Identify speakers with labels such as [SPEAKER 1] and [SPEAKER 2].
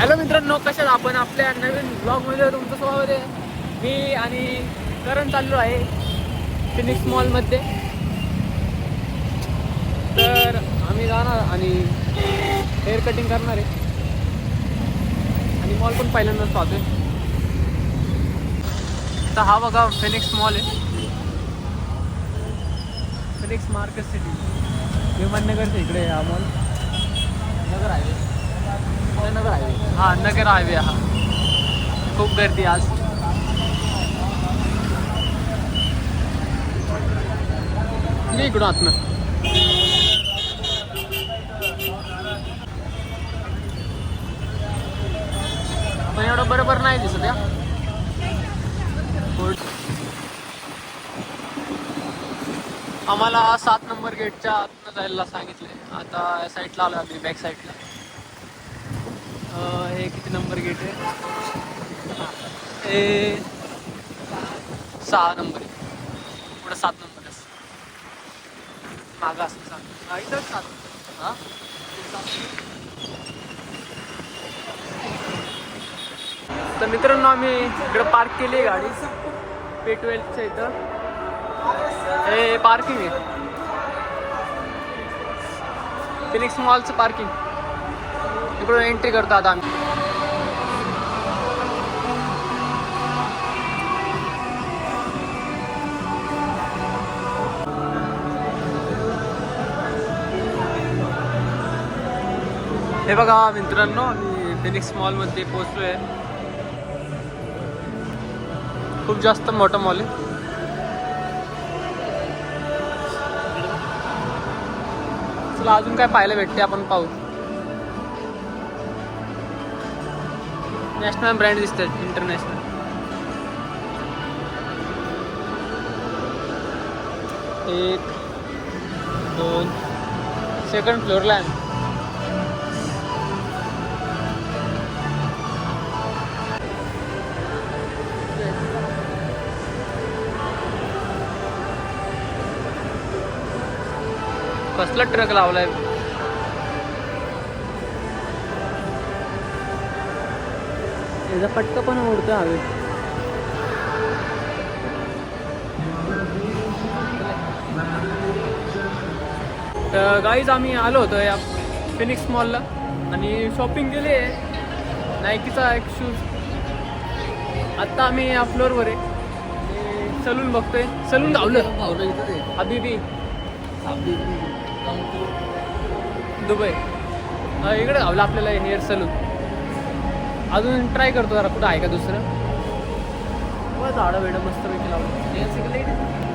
[SPEAKER 1] Hello मित्रांनो कशात आपण? आपल्या नवीन ब्लॉगमध्ये तुमचं स्वागत आहे. मी आणि करण चाललो आहे फिनिक्स मॉलमध्ये तर आम्ही जाणार आणि हेअर कटिंग करणार आहे. आणि मॉल पण पहिल्यांदाच पाहतोय. तर हा बघा फिनिक्स मॉल आहे. फिनिक्स मार्केट सिटी विमाननगरच्या इकडे हा मॉल नगर आहे. नगर हायवे. हा नगर हायवे हा. खूप गर्दी आज. मी इकडून आतनं पण एवढं बरोबर नाही दिसत या आम्हाला सात नंबर गेटच्या आतनं जायला सांगितले आता या साईडला आलो आम्ही बॅक साईडला हे किती नंबर गेट आहे? हे सहा नंबर आहे. पुढं सात नंबर आहे. मागं असं सात इथं सात. हां? तर मित्रांनो आम्ही इकडं पार्क केली आहे गाडी. पे ट्वेल्थच्या इथं. हे पार्किंग आहे. फिनिक्स मॉलचं पार्किंग इकडून एंट्री करतो आता आम्ही. हे बघा मित्रांनो मी फिनिक्स मॉलमध्ये पोहोचलो आहे खूप जास्त मोठा मॉल आहे. चला अजून काय पाहायला भेटते आपण पाहू. नॅशनल ब्रँड दिसतात इंटरनॅशनल एक दोन सेकंड फ्लोअरला आहे. कसला ट्रक लावलाय? याचा पटका पण उडतो हवे तर गाईज आम्ही आलो होतो या फिनिक्स मॉलला आणि शॉपिंग केली आहे नायकीचा एक शूज आत्ता आम्ही या फ्लोअरवर आहे. सलून बघतोय. सलून धावलं. हबीबी दुबई. इकडे धावलं आपल्याला हेअर सलून अजून ट्राय करतो जरा कुठं आहे का दुसरं? झाडं वेडं मस्त पैकी लावतो